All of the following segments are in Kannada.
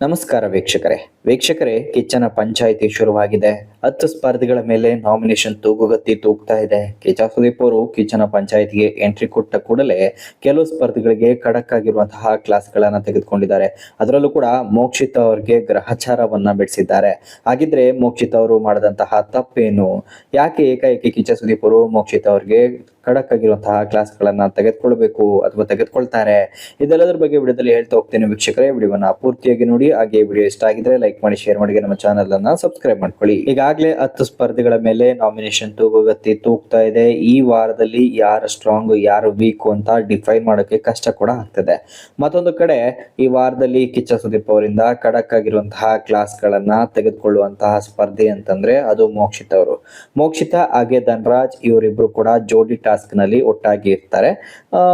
ನಮಸ್ಕಾರ ವೀಕ್ಷಕರೇ. ವೀಕ್ಷಕರೇ, ಕಿಚ್ಚನ ಪಂಚಾಯಿತಿ ಶುರುವಾಗಿದೆ. ಹತ್ತು ಸ್ಪರ್ಧಿಗಳ ಮೇಲೆ ನಾಮಿನೇಷನ್ ತೂಗುಗತ್ತಿ ತೂಗ್ತಾ ಇದೆ. ಕಿಚ್ಚ ಸುದೀಪ್ ಅವರು ಕಿಚ್ಚನ ಪಂಚಾಯಿತಿಗೆ ಎಂಟ್ರಿ ಕೊಟ್ಟ ಕೂಡಲೇ ಕೆಲವು ಸ್ಪರ್ಧಿಗಳಿಗೆ ಖಡಕ್ ಆಗಿರುವಂತಹ ಕ್ಲಾಸ್ಗಳನ್ನ ತೆಗೆದುಕೊಂಡಿದ್ದಾರೆ. ಅದರಲ್ಲೂ ಕೂಡ ಮೋಕ್ಷಿತ್ ಅವರಿಗೆ ಗ್ರಹಚಾರವನ್ನ ಬಿಡಿಸಿದ್ದಾರೆ. ಹಾಗಿದ್ರೆ ಮೋಕ್ಷಿತ್ ಅವರು ಮಾಡಿದಂತಹ ತಪ್ಪೇನು? ಯಾಕೆ ಏಕಾಏಕಿ ಕಿಚ್ಚ ಸುದೀಪ್ ಅವರು ಮೋಕ್ಷಿತ್ ಅವರಿಗೆ ಖಡಕ್ ಆಗಿರುವಂತಹ ಕ್ಲಾಸ್ಗಳನ್ನ ತೆಗೆದುಕೊಳ್ಬೇಕು ಅಥವಾ ತೆಗೆದುಕೊಳ್ತಾರೆ. ಇದೆಲ್ಲದರ ಬಗ್ಗೆ ವಿಡಿಯೋದಲ್ಲಿ ಹೇಳ್ತಾ ಹೋಗ್ತೇನೆ ವೀಕ್ಷಕರೇ. ವಿಡಿಯೋವನ್ನ ಪೂರ್ತಿಯಾಗಿ ನೋಡಿ. ಹಾಗೆ ವಿಡಿಯೋ ಇಷ್ಟ ಆಗಿದ್ರೆ ಲೈಕ್ ಮಾಡಿ ಶೇರ್ ಮಾಡಿ, ನಮ್ಮ ಚಾನಲ್ ಅನ್ನ ಸಬ್ಸ್ಕ್ರೈಬ್ ಮಾಡ್ಕೊಳ್ಳಿ. ಈಗಾಗಲೇ ಹತ್ತು ಸ್ಪರ್ಧೆಗಳ ಮೇಲೆ ನಾಮಿನೇಷನ್ ತೂಗುಗತ್ತಿ ತೂಗ್ತಾ ಇದೆ. ಈ ವಾರದಲ್ಲಿ ಯಾರು ಸ್ಟ್ರಾಂಗ್ ಯಾರು ವೀಕ್ ಅಂತ ಡಿಫೈನ್ ಮಾಡೋಕೆ ಕಷ್ಟ ಕೂಡ ಆಗ್ತದೆ. ಮತ್ತೊಂದು ಕಡೆ, ಈ ವಾರದಲ್ಲಿ ಕಿಚ್ಚ ಸುದೀಪ್ ಅವರಿಂದ ಖಡಕ್ ಆಗಿರುವಂತಹ ಕ್ಲಾಸ್ಗಳನ್ನ ತೆಗೆದುಕೊಳ್ಳುವಂತಹ ಸ್ಪರ್ಧೆ ಅಂತಂದ್ರೆ ಅದು ಮೋಕ್ಷಿತ್ ಅವರು. ಮೋಕ್ಷಿತ, ಹಾಗೆ ಧನರಾಜ್ ಇವರಿಬ್ರು ಕೂಡ ಜೋಡಿ ನಲ್ಲಿ ಒಟ್ಟಾಗಿ ಇರ್ತಾರೆ.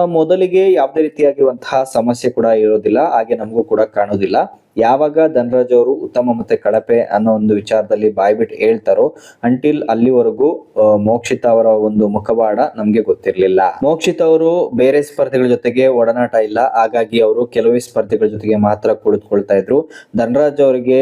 ಮೊದಲಿಗೆ ಯಾವುದೇ ರೀತಿಯಾಗಿರುವಂತಹ ಸಮಸ್ಯೆ ಕೂಡ ಇರೋದಿಲ್ಲ. ಹಾಗೆ ನಮಗೂ ಕೂಡ ಕಾಣೋದಿಲ್ಲ. ಯಾವಾಗ ಧನರಾಜ್ ಅವರು ಉತ್ತಮ ಮತ್ತೆ ಕಳಪೆ ಅನ್ನೋ ಒಂದು ವಿಚಾರದಲ್ಲಿ ಬಾಯ್ಬಿಟ್ಟು ಹೇಳ್ತಾರೋ ಅಂಟಿಲ್ ಅಲ್ಲಿವರೆಗೂ ಮೋಕ್ಷಿತ ಅವರ ಒಂದು ಮುಖವಾಡ ನಮ್ಗೆ ಗೊತ್ತಿರ್ಲಿಲ್ಲ. ಮೋಕ್ಷಿತ ಅವರು ಬೇರೆ ಸ್ಪರ್ಧೆಗಳ ಜೊತೆಗೆ ಒಡನಾಟ ಇಲ್ಲ, ಹಾಗಾಗಿ ಅವರು ಕೆಲವೇ ಸ್ಪರ್ಧೆಗಳ ಜೊತೆಗೆ ಮಾತ್ರ ಕುಳಿತುಕೊಳ್ತಾ ಇದ್ರು. ಧನರಾಜ್ ಅವರಿಗೆ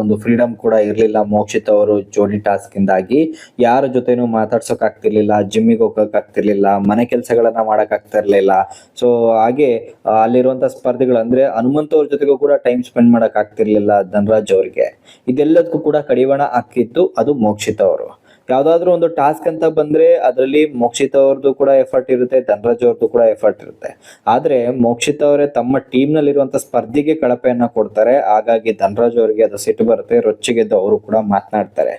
ಒಂದು ಫ್ರೀಡಮ್ ಕೂಡ ಇರಲಿಲ್ಲ ಮೋಕ್ಷಿತ್ ಅವರು ಜೋಡಿ ಟಾಸ್ಕ್ ಇಂದಾಗಿ ಯಾರ ಜೊತೆನೂ ಮಾತಾಡ್ಸೋಕ್ ಆಗ್ತಿರ್ಲಿಲ್ಲ ಜಿಮ್ಮಿಗೆ ಹೋಗಕ್ ಆಗ್ತಿರ್ಲಿಲ್ಲ, ಮನೆ ಕೆಲಸಗಳನ್ನ ಮಾಡಕ್ ಆಗ್ತಿರ್ಲಿಲ್ಲ. ಸೊ ಹಾಗೆ, ಅಲ್ಲಿರುವಂತ ಸ್ಪರ್ಧಿಗಳು ಅಂದ್ರೆ ಹನುಮಂತ ಅವ್ರ ಜೊತೆಗೂ ಕೂಡ ಟೈಮ್ ಸ್ಪೆಂಡ್ ಮಾಡಕ್ ಆಗ್ತಿರ್ಲಿಲ್ಲ ಧನರಾಜ್ ಅವರಿಗೆ. ಇದೆಲ್ಲದಕ್ಕೂ ಕೂಡ ಕಡಿವಾಣ ಹಾಕಿತ್ತು ಅದು ಮೋಕ್ಷಿತ ಅವರು. ಯಾವ್ದಾದ್ರು ಒಂದು ಟಾಸ್ಕ್ ಅಂತ ಬಂದ್ರೆ ಅದರಲ್ಲಿ ಮೋಕ್ಷಿತ ಅವ್ರದ್ದು ಕೂಡ ಎಫರ್ಟ್ ಇರುತ್ತೆ, ಧನರಾಜ್ ಅವ್ರದ್ದು ಕೂಡ ಎಫರ್ಟ್ ಇರುತ್ತೆ. ಆದ್ರೆ ಮೋಕ್ಷಿತ ಅವರೇ ತಮ್ಮ ಟೀಮ್ ನಲ್ಲಿರುವಂತ ಸ್ಪರ್ಧಿಗೆ ಕಳಪೆಯನ್ನ ಕೊಡ್ತಾರೆ. ಹಾಗಾಗಿ ಧನರಾಜ್ ಅವರಿಗೆ ಅದು ಸಿಟ್ಟು ಬರುತ್ತೆ. ರೊಚ್ಚಿಗೆದ್ದು ಅವರು ಕೂಡ ಮಾತನಾಡ್ತಾರೆ.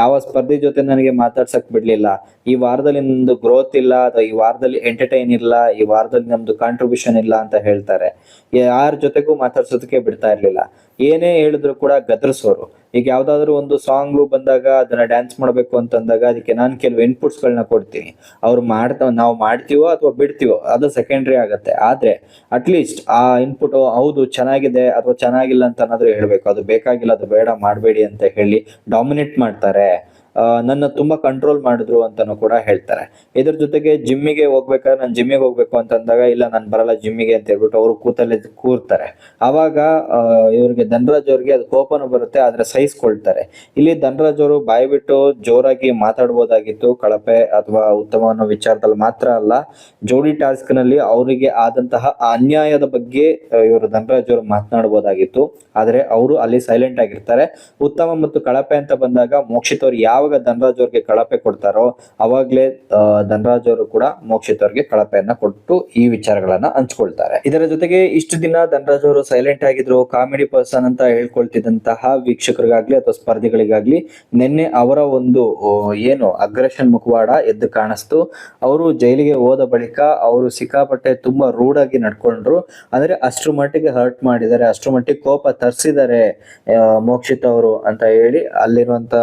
ಯಾವ ಸ್ಪರ್ಧಿ ಜೊತೆ ನನಗೆ ಮಾತಾಡ್ಸಕ್ ಬಿಡ್ಲಿಲ್ಲ. ಈ ವಾರದಲ್ಲಿ ನಮ್ದು ಗ್ರೋತ್ ಇಲ್ಲ ಅಥವಾ ಈ ವಾರದಲ್ಲಿ ಎಂಟರ್ಟೈನ್ ಇಲ್ಲ, ಈ ವಾರದಲ್ಲಿ ನಮ್ದು ಕಾಂಟ್ರಿಬ್ಯೂಷನ್ ಇಲ್ಲ ಅಂತ ಹೇಳ್ತಾರೆ. ಯಾರ ಜೊತೆಗೂ ಮಾತಾಡ್ಸೋದಕ್ಕೆ ಬಿಡ್ತಾ ಇರ್ಲಿಲ್ಲ. ಏನೇ ಹೇಳಿದ್ರು ಕೂಡ ಗದರ್ಸೋರು. ಈಗ ಯಾವ್ದಾದ್ರು ಒಂದು ಸಾಂಗ್ ಬಂದಾಗ ಅದನ್ನ ಡ್ಯಾನ್ಸ್ ಮಾಡಬೇಕು ಅಂತಂದಾಗ ಅದಕ್ಕೆ ನಾನು ಕೆಲವು ಇನ್ಪುಟ್ಸ್ ಗಳನ್ನ ಕೊಡ್ತೀನಿ. ಅವ್ರು ಮಾಡ್ತಾ, ನಾವು ಮಾಡ್ತೀವೋ ಅಥವಾ ಬಿಡ್ತೀವೋ, ಅದು ಸೆಕೆಂಡ್ರಿ ಆಗುತ್ತೆ. ಆದ್ರೆ ಅಟ್ಲೀಸ್ಟ್ ಆ ಇನ್ಪುಟ್ ಹೌದು, ಚೆನ್ನಾಗಿದೆ ಅಥವಾ ಚೆನ್ನಾಗಿಲ್ಲ ಅಂತ ಹೇಳಬೇಕು ಹೇಳ್ಬೇಕು. ಅದು ಬೇಕಾಗಿಲ್ಲ, ಅದು ಬೇಡ, ಮಾಡಬೇಡಿ ಅಂತ ಹೇಳಿ ಡಾಮಿನೇಟ್ ಮಾಡ್ತಾರೆ. ನನ್ನ ತುಂಬಾ ಕಂಟ್ರೋಲ್ ಮಾಡಿದ್ರು ಅಂತಾನು ಕೂಡ ಹೇಳ್ತಾರೆ. ಇದ್ರ ಜೊತೆಗೆ ಜಿಮ್ಮಿಗೆ ಹೋಗ್ಬೇಕಾದ್ರೆ ನಾನು ಜಿಮ್ಮಿಗೆ ಹೋಗ್ಬೇಕು ಅಂತಂದಾಗ, ಇಲ್ಲ ನಾನು ಬರಲ್ಲ ಜಿಮ್ಮಿಗೆ ಅಂತ ಹೇಳ್ಬಿಟ್ಟು ಅವರು ಕೂತಲ್ಲಿ ಕೂರ್ತಾರೆ. ಅವಾಗ ಇವ್ರಿಗೆ ಧನರಾಜ್ ಅವ್ರಿಗೆ ಅದು ಕೋಪನು ಬರುತ್ತೆ, ಆದ್ರೆ ಸಹಿಸ್ಕೊಳ್ತಾರೆ. ಇಲ್ಲಿ ಧನರಾಜ್ ಅವರು ಬಾಯಿ ಬಿಟ್ಟು ಜೋರಾಗಿ ಮಾತಾಡ್ಬೋದಾಗಿತ್ತು, ಕಳಪೆ ಅಥವಾ ಉತ್ತಮ ಅನ್ನೋ ವಿಚಾರದಲ್ಲಿ ಮಾತ್ರ ಅಲ್ಲ, ಜೋಡಿ ಟಾಸ್ಕ್ನಲ್ಲಿ ಅವರಿಗೆ ಆದಂತಹ ಅನ್ಯಾಯದ ಬಗ್ಗೆ ಇವರು ಧನರಾಜ್ ಅವರು ಮಾತನಾಡಬಹುದಾಗಿತ್ತು ಆದ್ರೆ ಅವರು ಅಲ್ಲಿ ಸೈಲೆಂಟ್ ಆಗಿರ್ತಾರೆ. ಉತ್ತಮ ಮತ್ತು ಕಳಪೆ ಅಂತ ಬಂದಾಗ ಮೋಕ್ಷಿತ್ ಅವ್ರು ಯಾವಾಗ ಧನರಾಜ್ ಅವ್ರಿಗೆ ಕಳಪೆ ಕೊಡ್ತಾರೋ ಅವಾಗ್ಲೇ ಧನರಾಜ್ ಅವರು ಕೂಡ ಮೋಕ್ಷಿತ್ ಅವ್ರಿಗೆ ಕಳಪೆಯನ್ನ ಕೊಟ್ಟು ಈ ವಿಚಾರಗಳನ್ನ ಹಂಚ್ಕೊಳ್ತಾರೆ. ಇದರ ಜೊತೆಗೆ ಇಷ್ಟು ದಿನ ಧನರಾಜ್ ಅವರು ಸೈಲೆಂಟ್ ಆಗಿದ್ರು ಕಾಮಿಡಿ ಪರ್ಸನ್ ಅಂತ ಹೇಳ್ಕೊಳ್ತಿದ್ದಂತಹ ವೀಕ್ಷಕರಿಗಾಗ್ಲಿ ಅಥವಾ ಸ್ಪರ್ಧಿಗಳಿಗಾಗ್ಲಿ ನಿನ್ನೆ ಅವರ ಒಂದು ಏನು ಅಗ್ರೆಷನ್ ಮುಖವಾಡ ಎದ್ದು ಕಾಣಿಸ್ತು. ಅವರು ಜೈಲಿಗೆ ಹೋದ ಬಳಿಕ ಅವರು ಸಿಕ್ಕಾಪಟ್ಟೆ ತುಂಬಾ ರೂಡ್ ಆಗಿ ನಡ್ಕೊಂಡ್ರು. ಅಂದ್ರೆ ಅಷ್ಟ್ರ ಮಟ್ಟಿಗೆ ಹರ್ಟ್ ಮಾಡಿದ್ದಾರೆ, ಅಷ್ಟ್ರ ಮಟ್ಟಿಗೆ ಕೋಪ ತರಿಸಿದ್ದಾರೆ ಮೋಕ್ಷಿತ್ ಅವರು ಅಂತ ಹೇಳಿ ಅಲ್ಲಿರುವಂತ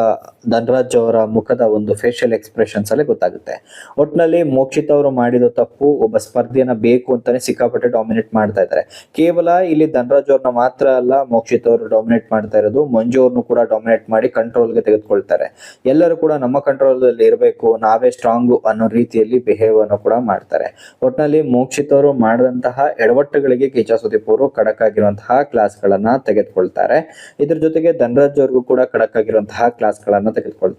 ಧನರಾಜ್ ಅವರ ಮುಖದ ಒಂದು ಫೇಶಿಯಲ್ ಎಕ್ಸ್ಪ್ರೆಷನ್ಸ್ ಅಲ್ಲಿ ಗೊತ್ತಾಗುತ್ತೆ. ಒಟ್ನಲ್ಲಿ ಮೋಕ್ಷಿತ್ ಅವರು ಮಾಡಿದ ತಪ್ಪು, ಒಬ್ಬ ಸ್ಪರ್ಧಿಯನ್ನ ಬೇಕು ಅಂತಾನೆ ಸಿಕ್ಕಾಪಟ್ಟೆ ಡಾಮಿನೇಟ್ ಮಾಡ್ತಾ ಇದ್ದಾರೆ. ಕೇವಲ ಇಲ್ಲಿ ಧನರಾಜ್ ಅವ್ರನ್ನ ಮಾತ್ರ ಅಲ್ಲ, ಮೋಕ್ಷಿತ್ ಅವರು ಡಾಮಿನೇಟ್ ಮಾಡ್ತಾ ಇರೋದು, ಮಂಜು ಅವ್ರನ್ನು ಕೂಡ ಡಾಮಿನೇಟ್ ಮಾಡಿ ಕಂಟ್ರೋಲ್ಗೆ ತೆಗೆದುಕೊಳ್ತಾರೆ. ಎಲ್ಲರೂ ಕೂಡ ನಮ್ಮ ಕಂಟ್ರೋಲ್ ಅಲ್ಲಿ ಇರಬೇಕು, ನಾವೇ ಸ್ಟ್ರಾಂಗ್ ಅನ್ನೋ ರೀತಿಯಲ್ಲಿ ಬಿಹೇವ್ ಅನ್ನು ಕೂಡ ಮಾಡ್ತಾರೆ. ಒಟ್ನಲ್ಲಿ ಮೋಕ್ಷಿತ್ ಅವರು ಮಾಡಿದಂತಹ ಎಡವಟ್ಟುಗಳಿಗೆ ಕಿಚಾ ಸುದೀಪ್ ಅವರು ಖಡಕ್ ಆಗಿರುವಂತಹ ಕ್ಲಾಸ್ ಗಳನ್ನ ತೆಗೆದುಕೊಳ್ತಾರೆ. ಇದ್ರ ಜೊತೆಗೆ ಧನರಾಜ್ ಅವ್ರಿಗೂ ಕೂಡ ಖಡಕ್ ಆಗಿರುವಂತಹ ಕ್ಲಾಸ್ ಗಳನ್ನ ತೆಗೆದುಕೊಳ್ತಾರೆ.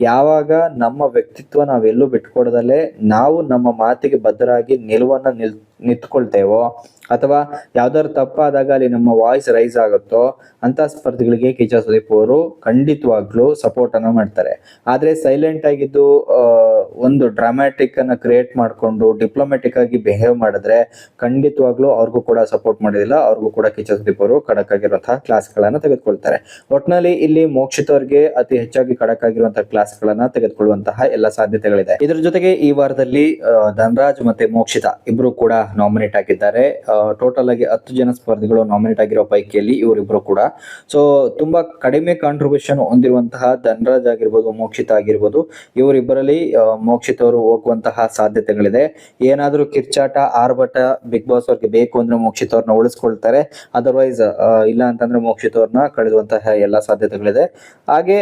ಯಾವಾಗ ನಮ್ಮ ವ್ಯಕ್ತಿತ್ವ ನಾವೆಲ್ಲೂ ಬಿಟ್ಕೊಡದಲ್ಲೇ ನಾವು ನಮ್ಮ ಮಾತಿಗೆ ಬದ್ಧರಾಗಿ ನಿಲುವನ್ನ ನಿಲ್ ನಿಂತ್ಕೊಳ್ತೇವೋ? ಅಥವಾ ಯಾವ್ದಾದ್ರು ತಪ್ಪಾದಾಗ ಅಲ್ಲಿ ನಮ್ಮ ವಾಯ್ಸ್ ರೈಸ್ ಆಗುತ್ತೋ? ಅಂತ ಸ್ಪರ್ಧಿಗಳಿಗೆ ಕಿಚ ಸುದೀಪ್ ಅವರು ಖಂಡಿತವಾಗ್ಲೂ ಸಪೋರ್ಟ್ ಅನ್ನ ಮಾಡ್ತಾರೆ. ಆದ್ರೆ ಸೈಲೆಂಟ್ ಆಗಿದ್ದು ಒಂದು ಡ್ರಾಮ್ಯಾಟಿಕ್ ಅನ್ನ ಕ್ರಿಯೇಟ್ ಮಾಡ್ಕೊಂಡು ಡಿಪ್ಲೊಮ್ಯಾಟಿಕ್ ಆಗಿ ಬಿಹೇವ್ ಮಾಡಿದ್ರೆ ಖಂಡಿತವಾಗ್ಲೂ ಅವ್ರಿಗೂ ಕೂಡ ಸಪೋರ್ಟ್ ಮಾಡಿದಿಲ್ಲ, ಅವ್ರಿಗೂ ಕೂಡ ಕಿಚ ಸುದೀಪ್ ಅವರು ಖಡಕ್ ಆಗಿರುವಂತಹ ಕ್ಲಾಸ್ ಗಳನ್ನ ತೆಗೆದುಕೊಳ್ತಾರೆ. ಒಟ್ನಲ್ಲಿ ಇಲ್ಲಿ ಮೋಕ್ಷಿತವ್ರಿಗೆ ಅತಿ ಹೆಚ್ಚಾಗಿ ಖಡಕ್ ಆಗಿರುವಂತಹ ಕ್ಲಾಸ್ ಗಳನ್ನ ತೆಗೆದುಕೊಳ್ಳುವಂತಹ ಎಲ್ಲ ಸಾಧ್ಯತೆಗಳಿದೆ. ಇದ್ರ ಜೊತೆಗೆ ಈ ವಾರದಲ್ಲಿ ಧನರಾಜ್ ಮತ್ತೆ ಮೋಕ್ಷಿತ ಇಬ್ರು ಕೂಡ ನಾಮಿನೇಟ್ ಆಗಿದ್ದಾರೆ. ಟೋಟಲ್ ಆಗಿ ಹತ್ತು ಜನ ಸ್ಪರ್ಧಿಗಳು ನಾಮಿನೇಟ್ ಆಗಿರೋ ಪೈಕಿಯಲ್ಲಿ ಇವರಿಬ್ರು ಕೂಡ. ಸೊ ತುಂಬಾ ಕಡಿಮೆ ಕಾಂಟ್ರಿಬ್ಯೂಷನ್ ಹೊಂದಿರುವಂತಹ ಧನರಾಜ್ ಆಗಿರ್ಬೋದು, ಮೋಕ್ಷಿತ ಆಗಿರ್ಬೋದು, ಇವರಿಬ್ಬರಲ್ಲಿ ಮೋಕ್ಷಿತ ಅವರು ಹೋಗುವಂತಹ ಸಾಧ್ಯತೆಗಳಿದೆ. ಏನಾದರೂ ಕಿರ್ಚಾಟ, ಆರ್ಭಟ ಬಿಗ್ ಬಾಸ್ ಅವ್ರಿಗೆ ಬೇಕು ಅಂದ್ರೆ ಮೋಕ್ಷಿತ ಅವ್ರನ್ನ ಉಳಿಸ್ಕೊಳ್ತಾರೆ. ಅದರ್ವೈಸ್ ಇಲ್ಲ ಅಂತಂದ್ರೆ ಮೋಕ್ಷಿತ ಅವ್ರನ್ನ ಕಳೆದುವಂತಹ ಎಲ್ಲ ಸಾಧ್ಯತೆಗಳಿದೆ. ಹಾಗೆ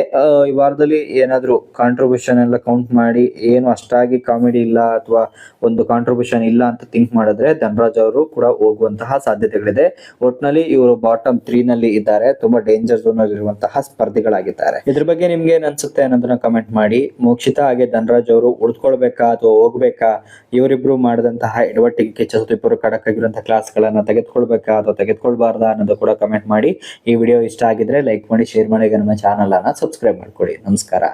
ಈ ವಾರದಲ್ಲಿ ಏನಾದರೂ ಕಾಂಟ್ರಿಬ್ಯೂಷನ್ ಎಲ್ಲ ಕೌಂಟ್ ಮಾಡಿ, ಏನು ಅಷ್ಟಾಗಿ ಕಾಮಿಡಿ ಇಲ್ಲ ಅಥವಾ ಒಂದು ಕಾಂಟ್ರಿಬ್ಯೂಷನ್ ಇಲ್ಲ ಅಂತ ಥಿಂಕ್ ಮಾಡಿದ್ರೆ ಆದ್ರೆ ಧನರಾಜ್ ಅವರು ಕೂಡ ಹೋಗುವಂತಹ ಸಾಧ್ಯತೆಗಳಿದೆ. ಒಟ್ನಲ್ಲಿ ಇವರು ಬಾಟಮ್ ತ್ರೀ ನಲ್ಲಿ ಇದ್ದಾರೆ. ತುಂಬಾ ಡೇಂಜರ್ ಝೋನ್ ಅಲ್ಲಿ ಇರುವಂತಹ ಸ್ಪರ್ಧಿಗಳಾಗಿದ್ದಾರೆ. ಇದ್ರ ಬಗ್ಗೆ ನಿಮ್ಗೆ ಏನ್ ಅನ್ಸುತ್ತೆ ಅನ್ನೋದನ್ನ ಕಮೆಂಟ್ ಮಾಡಿ. ಮೋಕ್ಷಿತ ಹಾಗೆ ಧನರಾಜ್ ಅವರು ಉಳಿದುಕೊಳ್ಬೇಕಾ ಅಥವಾ ಹೋಗ್ಬೇಕಾ? ಇವರಿಬ್ರು ಮಾಡಿದಂತಹ ಎಡವಟ್ಟಿಗೆ ಕಿಚ್ಚ ಖಡಕ್ ಆಗಿರುವಂತಹ ಕ್ಲಾಸ್ ಗಳನ್ನ ತೆಗೆದುಕೊಳ್ಬೇಕಾ ಅಥವಾ ತೆಗೆದುಕೊಳ್ಬಾರ್ದಾ ಅನ್ನೋದು ಕೂಡ ಕಮೆಂಟ್ ಮಾಡಿ. ಈ ವಿಡಿಯೋ ಇಷ್ಟ ಆಗಿದ್ರೆ ಲೈಕ್ ಮಾಡಿ ಶೇರ್ ಮಾಡಿ ನಮ್ಮ ಚಾನಲ್ ಅನ್ನ ಸಬ್ಸ್ಕ್ರೈಬ್ ಮಾಡ್ಕೊಳ್ಳಿ. ನಮಸ್ಕಾರ.